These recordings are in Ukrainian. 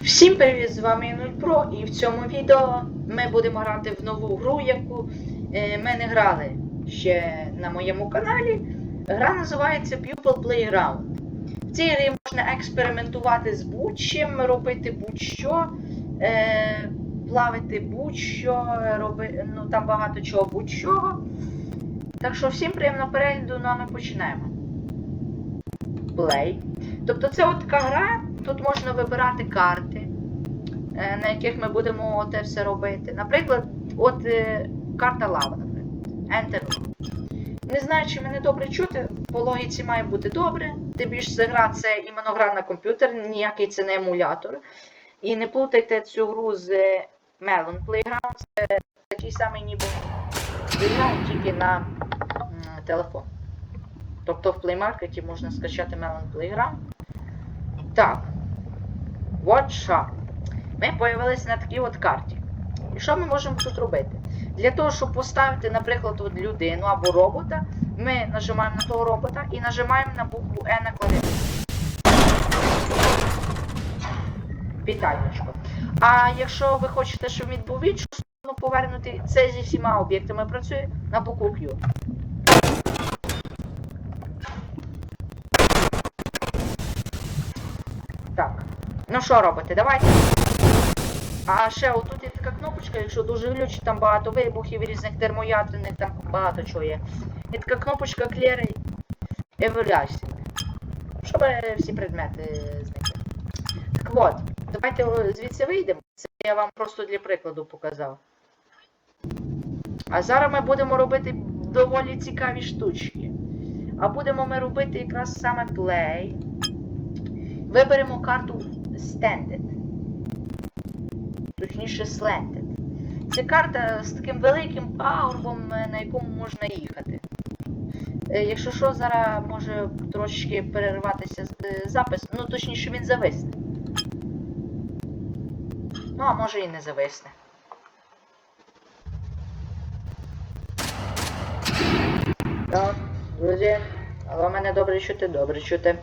Всім привіт! З вами Нуль Про і в цьому відео ми будемо грати в нову гру, яку е, ми не грали ще на моєму каналі. Гра називається Pupil Playground. В цій грі можна експериментувати з будь-чим, робити будь-що, е, плавити будь-що, ну там багато чого будь-чого. Так що всім приємного перегляду, ну а ми починаємо. Play. Тобто це от така гра, тут можна вибирати карти, е, на яких ми будемо те все робити. Наприклад, от е, карта лава, наприклад. Enter. Не знаю, чи мене добре чути, по логіці має бути добре. Тим більше ця гра це іменно гра на комп'ютер, ніякий це не емулятор. І не плутайте цю гру з е, Melon Playground, це такий самий ніби Playground, тільки на телефон. Тобто в Play Market можна скачати Melon Playground. Так. Що. Ми появилися на такій от карті. І що ми можемо тут робити? Для того, щоб поставити, наприклад, от людину або робота, ми нажимаємо на того робота і нажимаємо на букву Е на клавіатурі. Вітальничко. А якщо ви хочете, щоб він був іншу сторону повернутий, це зі всіма об'єктами працює на букву Q. Ну що робити? Давайте. А ще отут є така кнопочка, якщо дуже глючить, там багато вибухів, різних термоядрених, там багато чого є. Є така кнопочка Clear Everlasting. Щоб всі предмети зникли. Так от, давайте звідси вийдемо. Це я вам просто для прикладу показав. А зараз ми будемо робити доволі цікаві штучки. А будемо ми робити якраз саме play. Виберемо карту Standard. Точніше Slanted. Це карта з таким великим пагорбом, е, на якому можна їхати. Е, Якщо що, зараз може трошечки перерватися е, запис, ну точніше він зависне. Ну, а може і не зависне. Так, друзі, ви мене добре чути, добре чути.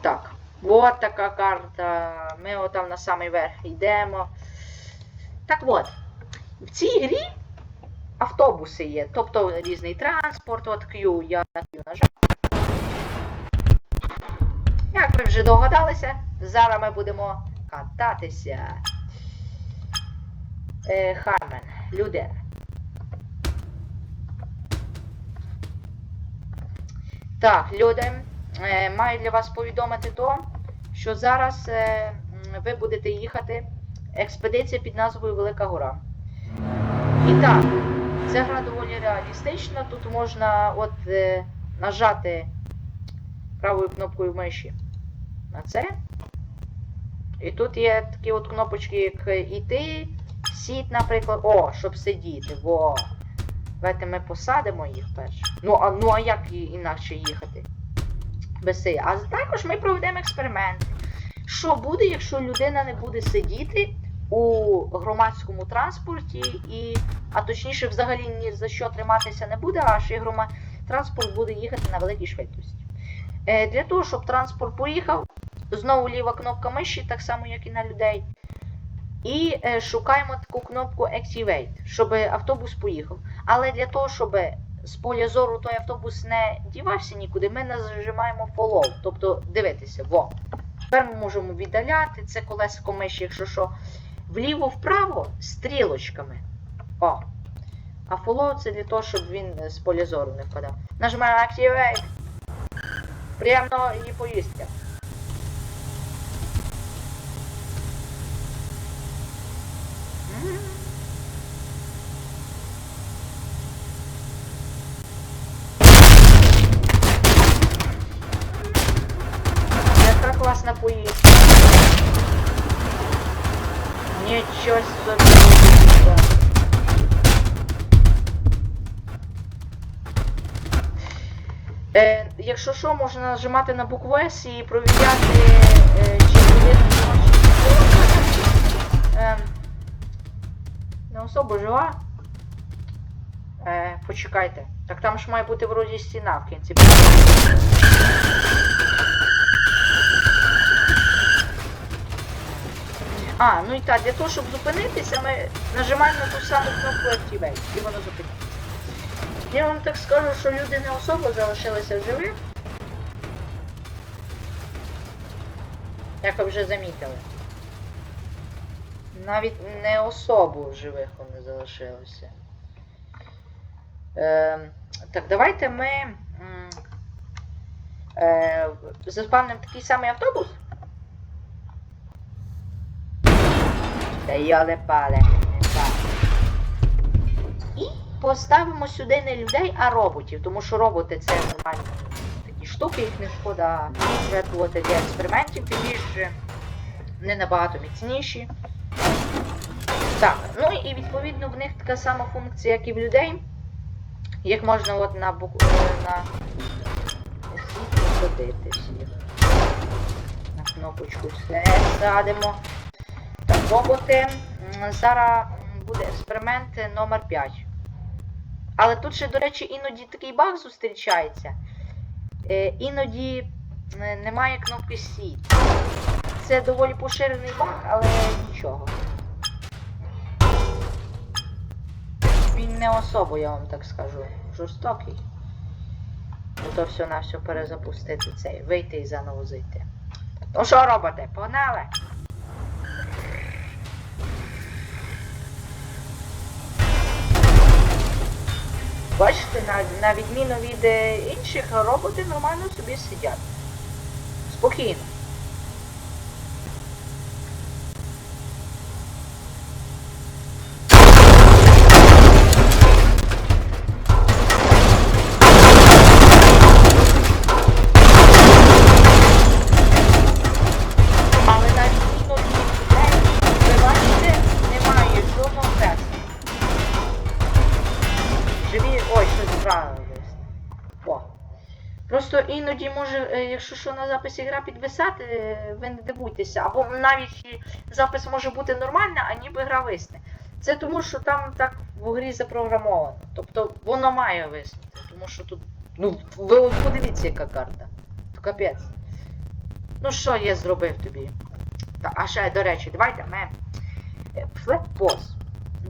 Так, от така карта. Ми отам на самий верх йдемо. Так от, в цій грі автобуси є, тобто різний транспорт, от Q, я на Q нажав. Як ви вже догадалися, зараз ми будемо кататися. Е, Хармен, люди. Так, люди, маю для вас повідомити то, що зараз е, ви будете їхати експедиція під назвою Велика Гора. І так, ця гра доволі реалістична. Тут можна от е, нажати правою кнопкою миші на це. І тут є такі от кнопочки, як іти, сіть, наприклад. О, щоб сидіти. Во. Давайте ми посадимо їх перше. Ну а ну а як інакше їхати? Без. А також ми проведемо експерименти. Що буде, якщо людина не буде сидіти у громадському транспорті, і, а точніше, взагалі ні за що триматися не буде, а ще грома... транспорт буде їхати на великій швидкості. Е, для того, щоб транспорт поїхав, знову ліва кнопка миші, так само, як і на людей. І е, шукаємо таку кнопку Activate, щоб автобус поїхав. Але для того, щоб з поля зору той автобус не дівався нікуди, ми нажимаємо Follow, тобто дивитися. Во. Тепер ми можемо віддаляти це колесико миші, якщо що. Вліво-вправо стрілочками. О. А follow це для того, щоб він з поля зору не впадав. Нажимаємо Activate. Приємно її поїздки. М. що, можна нажимати на букву S і провіряти, е, чи людина жива, чи особо жива. Е, почекайте. Так там ж має бути вроді стіна в кінці. А, ну і так, для того, щоб зупинитися, ми нажимаємо на ту саму кнопку Activate, і воно зупиняється. Я вам так скажу, що люди не особо залишилися в Як ви вже замітили. Навіть не особо в живих вони залишилися. Е, так, давайте ми е, заспавнимо такий самий автобус. Та йоле пале, не так. І поставимо сюди не людей, а роботів, тому що роботи це нормальні такі штуки, їх не шкода жертвувати для експериментів, тим більше не набагато міцніші. Так, ну і відповідно в них така сама функція, як і в людей. Їх можна от на бук... е, на всіх всіх. На кнопочку все садимо. Так, роботи. Зараз буде експеримент номер 5. Але тут ще, до речі, іноді такий баг зустрічається. Е, іноді е, немає кнопки Сі. Це доволі поширений баг, але нічого. Він не особо, я вам так скажу. Жорстокий. Ну то все на все перезапустити цей. Вийти і заново зайти. Ну що робите? Погнали! Бачите, на, на відміну від е, інших, роботи нормально собі сидять. Спокійно. Іноді може, е, якщо що на записі гра підвисати, е, ви не дивуйтеся. Або навіть запис може бути нормальний, а ніби гра висне. Це тому, що там так в грі запрограмовано. Тобто воно має виснути. Тому що тут. Ну, ви подивіться, яка карта. Капець. Ну що я зробив тобі? Та, а ще, до речі, давайте ми. Флетпоз.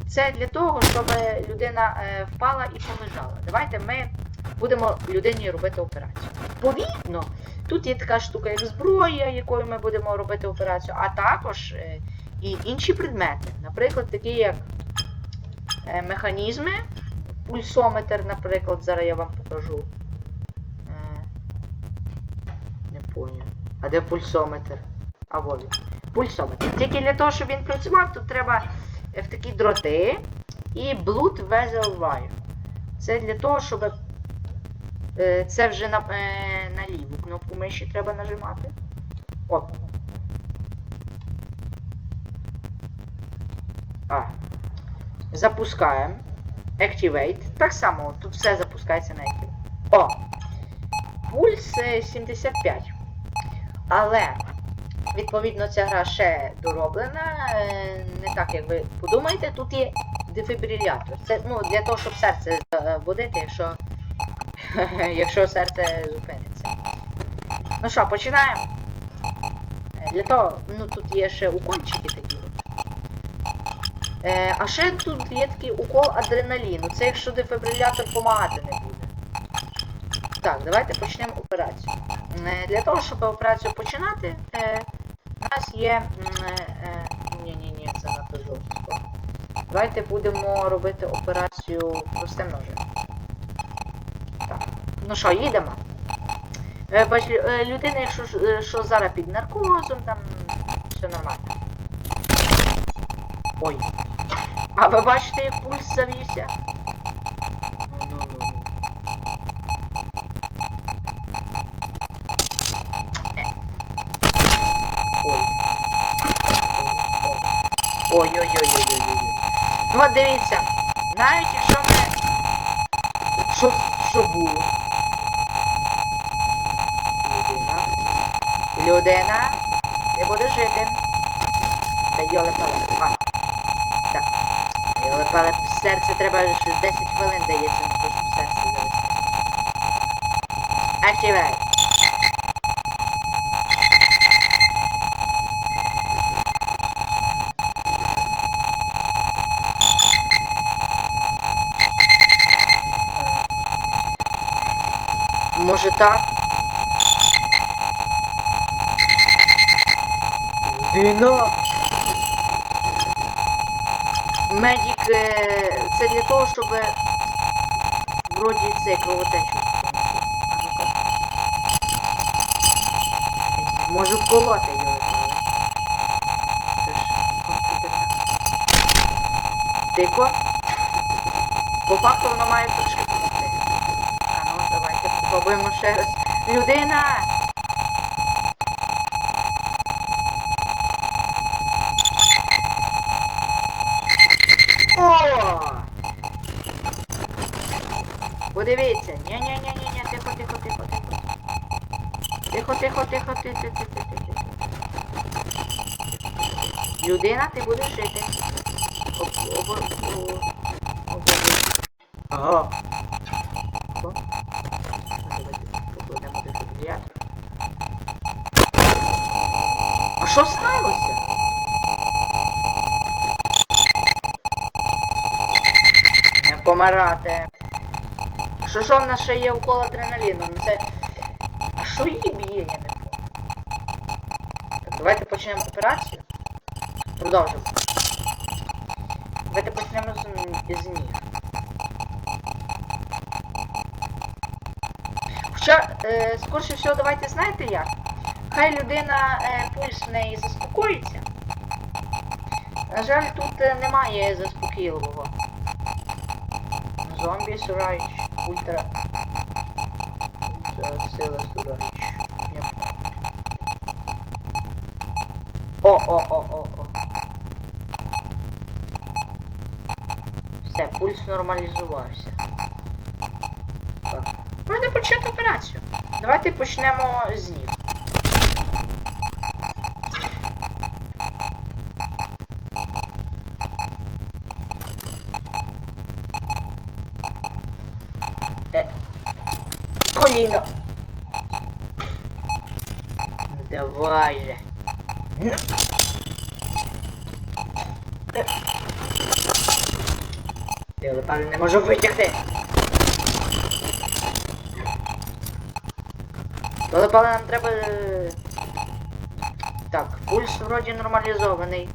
Це для того, щоб людина е, впала і полежала. Давайте ми будемо людині робити операцію. Відповідно, тут є така штука, як зброя, якою ми будемо робити операцію, а також е, і інші предмети. Наприклад, такі як е, механізми, пульсометр, наприклад, зараз я вам покажу. Е, не поняв. А де пульсометр? А він. Пульсометр. Тільки для того, щоб він працював, тут треба в такі дроти і Blood Vessel Wire. Це для того, щоб. Е, Це вже на, е, на ліву кнопку миші треба нажимати. От. А. Запускаємо. Activate. Так само, тут все запускається на Activate. О! Пульс е, 75. Але, відповідно, ця гра ще дороблена. е, Не так, як ви подумаєте, тут є дефібрилятор. Це ну, для того, щоб серце е, будити, якщо, якщо серце зупиниться. Ну що, починаємо. Е, Для того, ну тут є ще укольчики такі. Е, а ще тут є такий укол адреналіну. Це якщо дефібрилятор помагати не буде. Так, давайте почнемо операцію. Е, Для того, щоб операцію починати, е, у нас є. Ні-ні-ні, це надто жорстко. Давайте будемо робити операцію простим ножем. Ну що, їдемо. Е, Бач, е, людина, якщо е, що зараз під наркозом, там все нормально. Ой. А ви бачите, як пульс завівся? Ой. Ой-ой-ой-ой-ой-ой. Ну от дивіться, навіть якщо ми. Що, що було? людина не будеш жити. Та йоле-пале. Так. Йоле-пале в серце треба 10 хвилин дається, щоб в серце завести. Activate. Може так? Людина. Медик е, це для того, щоб вроді це кровотечу. Можу вколоти його. Тихо. По факту воно має трошки допомогти. А ну, давайте спробуємо ще раз. Людина! Тихо, тихо, тихо, тихо, тихо. Людина, ти будеш жити. Об, об, об, об, Ага. А що сталося? Не помирати. Що що в нас ще є укол адреналіну? Ну це. А що її почнемо операцію. Продовжимо. Давайте почнемо з, ніг. Хоча, е, скорше всього, давайте знаєте як? Хай людина е, пульс в неї заспокоїться. На жаль, тут е, немає заспокійливого. Зомбі Сурач, ультра. Сила Сурач. О, о, о, о, о. Все, пульс нормалізувався. Так. Можна почати операцію. Давайте почнемо з ніг. Е, Коліно. Давай же. Я напевно не можу витягти. Пане нам треба. Так, пульс вроді нормалізований.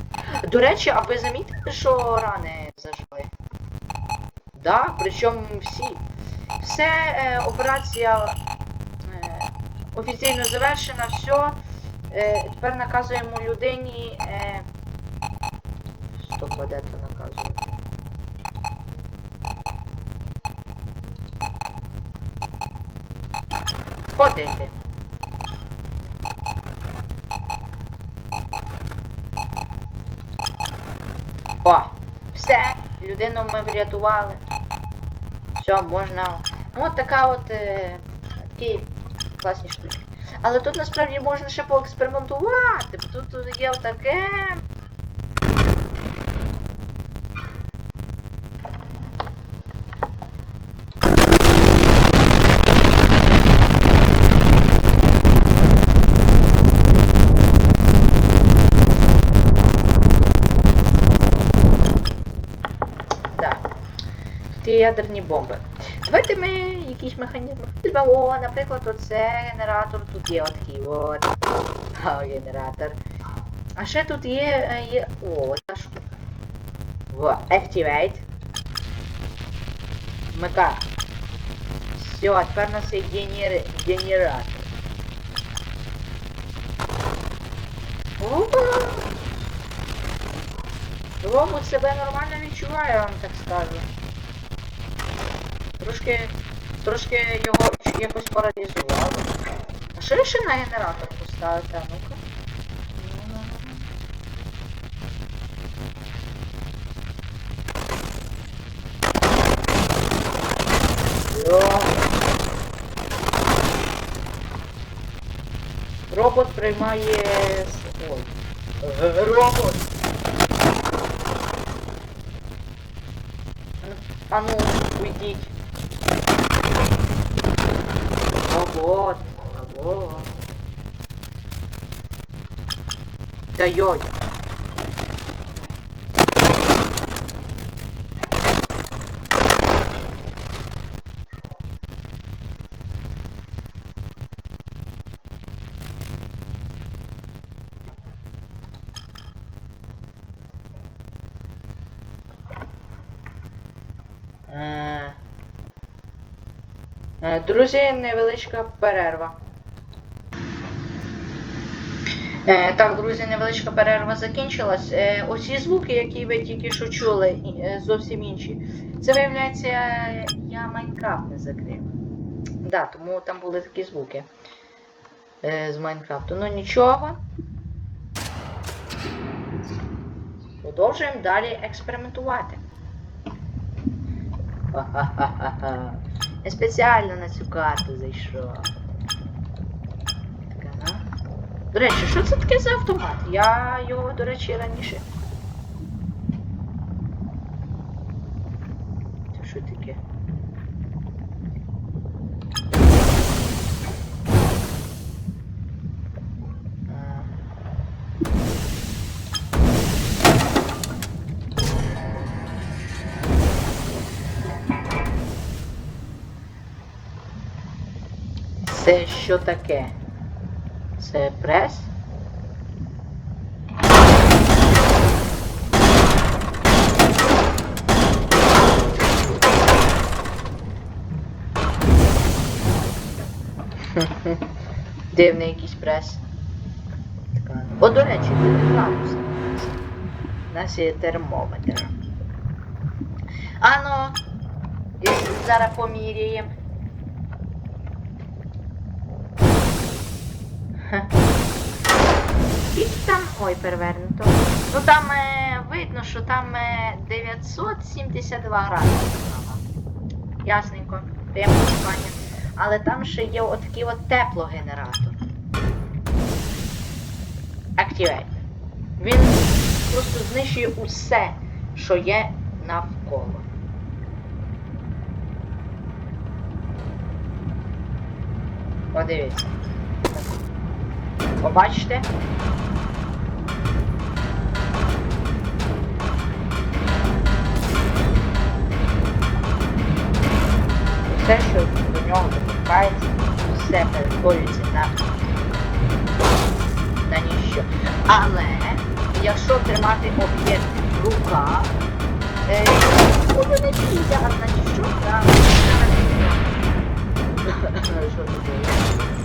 До речі, а ви замітили, що рани зажили? Да, причому всі. Все, е, операція е, офіційно завершена, все. Е, тепер наказуємо людині. Е, де це наказуємо? Ходити. О, все, людину ми врятували. Все, можна. Ну, от така от е, такі класні штучки. Але тут насправді можна ще поекспериментувати. Тут є таке. Так. Ядерні бомби. Давайте ми якийсь механізм. Візьмемо, О, наприклад, оце генератор, тут є отакий от. Генератор. А ще тут є. е, є... О, та штука. Во, Activate. Вмикай. Все, а тепер у нас є генер... генератор. Опа! Робот себе нормально відчуває, я вам так скажу. Трошки. Трошки його якось паралізувало. А що ще на генератор поставити? А ну-ка. Робот приймає... Ой. Е, Робот! А ну, уйдіть. А вот, а вот. Да йой. Е, Друзі, невеличка перерва. Е, так, друзі, невеличка перерва закінчилась. Е, оці звуки, які ви тільки що чули, е, зовсім інші. Це виявляється, я, Майнкрафт не закрив. Да, тому там були такі звуки е, з Майнкрафту. Ну нічого. Продовжуємо далі експериментувати. Ха-ха-ха-ха. Я спеціально на цю карту зайшов. До речі, що це таке за автомат? Я його, до речі, раніше. Це що таке? Це прес? Дивний якийсь прес. Така. О, до речі, тут градус. У нас є термометр. Ано, і зараз поміряємо. І там. Ой, перевернуто. Ну там е, видно, що там е, 972 градуси. Ясненько. Приємне спання. Але там ще є отакий от теплогенератор. Activate. Він просто знищує усе, що є навколо. Подивіться. Побачите? Все, що до нього допускається, все перетворюється на, на ніщо. Але якщо тримати об'єкт в руках, е, буде не а значить що? Так, що таке?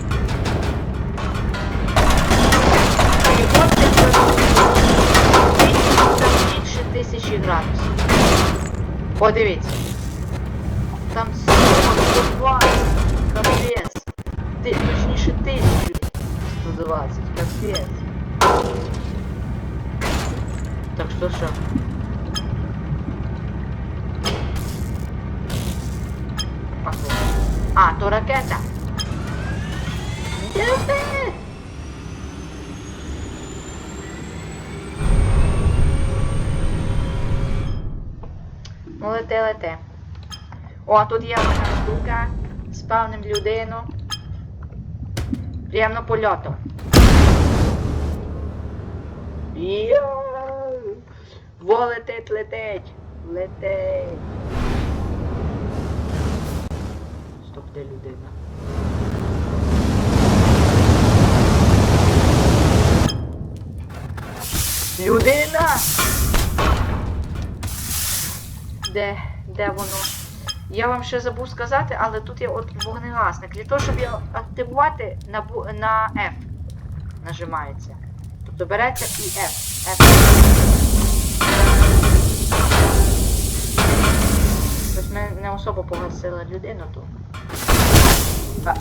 тисячі градусів. Подивіться. Там 120, капець. Ти, точніше 1120, капець. Так що що? А, то- А, то ракета. Лети, лети. О, тут є така штука. Спавним людину. Приємно польоту. Йоу! Во летить, летить. Летить. Стоп, де людина? Людина! Де? Де воно? Я вам ще забув сказати, але тут є от вогнегасник. Для того, щоб його активувати, на, на F нажимається. Тобто береться і F. F. Ось ми не особо погасили людину тут. А.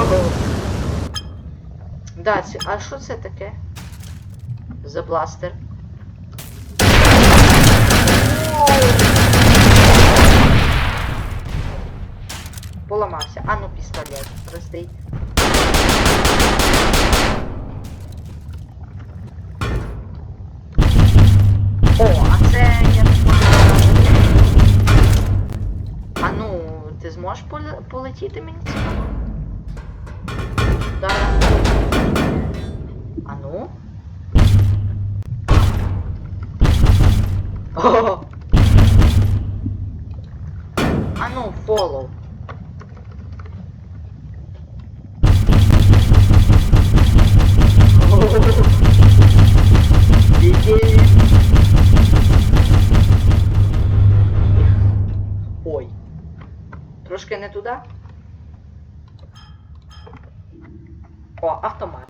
Да, це, а що це таке? За бластер. Поламався. А ну пістолет. Простий. О, а це я не. А ну, ти зможеш полетіти мені цікаво? А ну а ну фоллоу. Ой. Трошки не туди. О, автомат.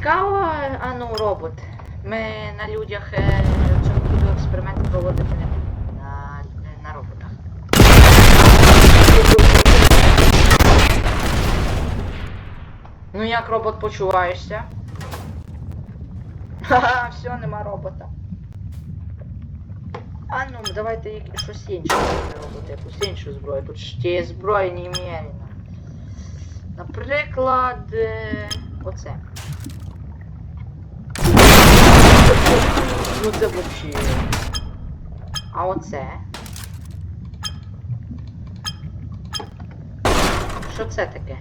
Цікаво, а ну робот. Ми на людях е, в буду експерименти проводити. На, на роботах. Ну як робот почуваєшся? Ха-ха, все, нема робота. А ну, давайте щось інше робити, якусь іншу зброю. Ж тієї зброї немерено. Наприклад, е, оце. Ну це вообще. А оце. Що це таке?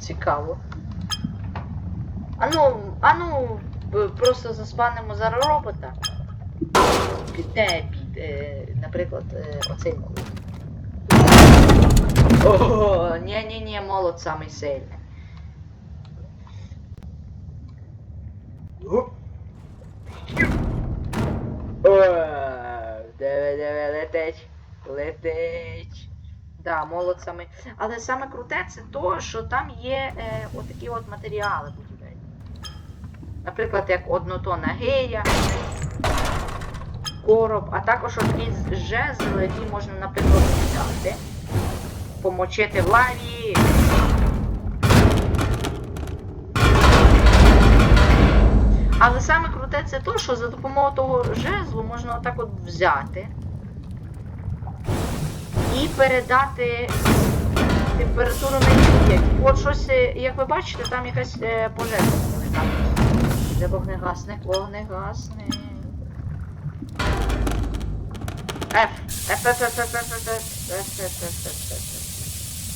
Цікаво. Ану, ану, б- просто заспанимо зараз робота. Піде під, наприклад, е, оцей молот. Ого, ні-ні-ні, молот самий сильний. Диви, диви, летить. Летить. Да, молот самий. Але саме круте це то, що там є е, отакі от матеріали будівельні. Наприклад, як однотонна гея, короб, а також такі жезли, які можна, наприклад, взяти, помочити в лаві. Але саме круте це то, що за допомогою того жезлу можна отак от взяти і передати температуру на інтер'єрі. От щось, е, як ви бачите, там якась е, пожежа. Де вогнегасник, вогнегасник.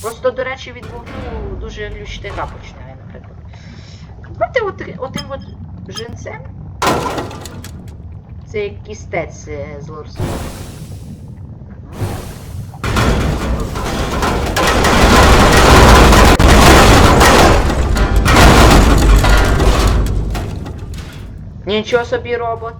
Просто, до речі, від вогню дуже глючити гра починає, наприклад. Давайте отим от жінцем. Це як кістець е, з Лорсу. Нічого собі робот.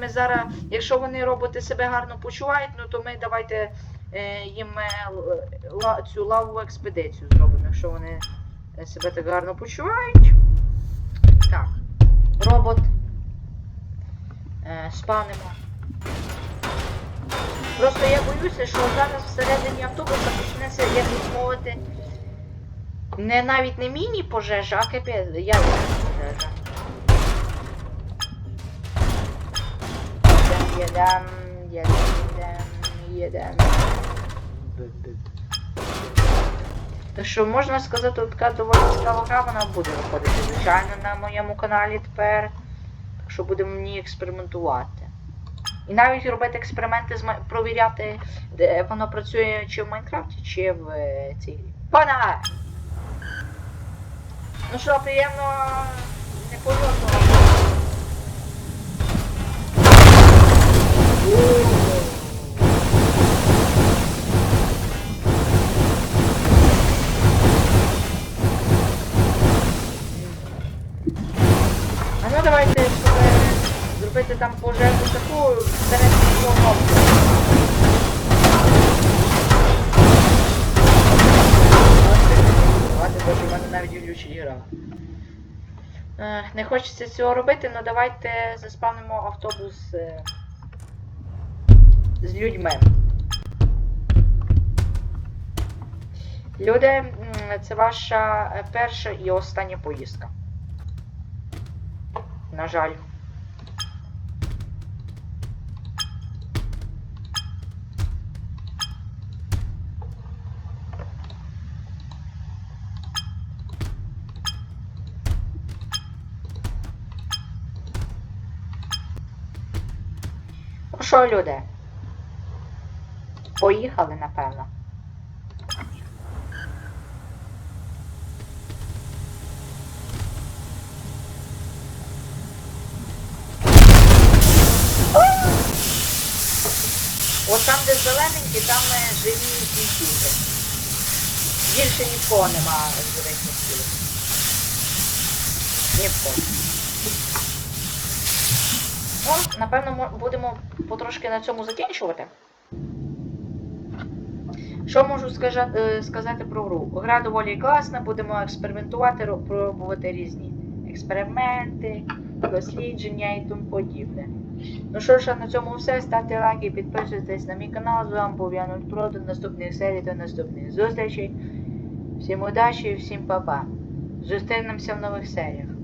Ми зараз, якщо вони роботи себе гарно почувають, ну то ми давайте е, їм е, цю лавову експедицію зробимо, якщо вони е, себе так гарно почувають. Так. Робот. Спавнимо. Просто я боюся, що зараз всередині автобуса почнеться, як мовити, не навіть не міні-пожежа, а капець, ядерна пожежа. Їдем, їдем, їдем. Так що можна сказати, така доволі цікава гра, вона буде виходити, звичайно, на моєму каналі тепер. Так що будемо в ній експериментувати. І навіть робити експерименти, провіряти, де воно працює чи в Майнкрафті, чи в е, цій. Пана! Ну що, приємно не польотного. А ну давайте, щоб е, зробити там пожежу таку кнопку. Ладно, боже, в мене навіть гра. Е, Не хочеться цього робити, але давайте заспавнимо автобус е, з людьми. Люди, це ваша е, перша і остання поїздка. На жаль. Ну що, люди? Поїхали, напевно. От там, де зелененькі, там е, живі кінцівки. Більше ні в кого нема живих кінцівок. Ні в. Ну, напевно, мо- будемо потрошки на цьому закінчувати. Що можу е, сказати про гру? Гра доволі класна, будемо експериментувати, пробувати різні експерименти, дослідження і тому подібне. Ну що ж, на цьому все. Ставте лайки, підписуйтесь на мій канал. З вами був Януш Про. До наступних серій, до наступних зустрічей. Всім удачі і всім па-па. Зустрінемося в нових серіях.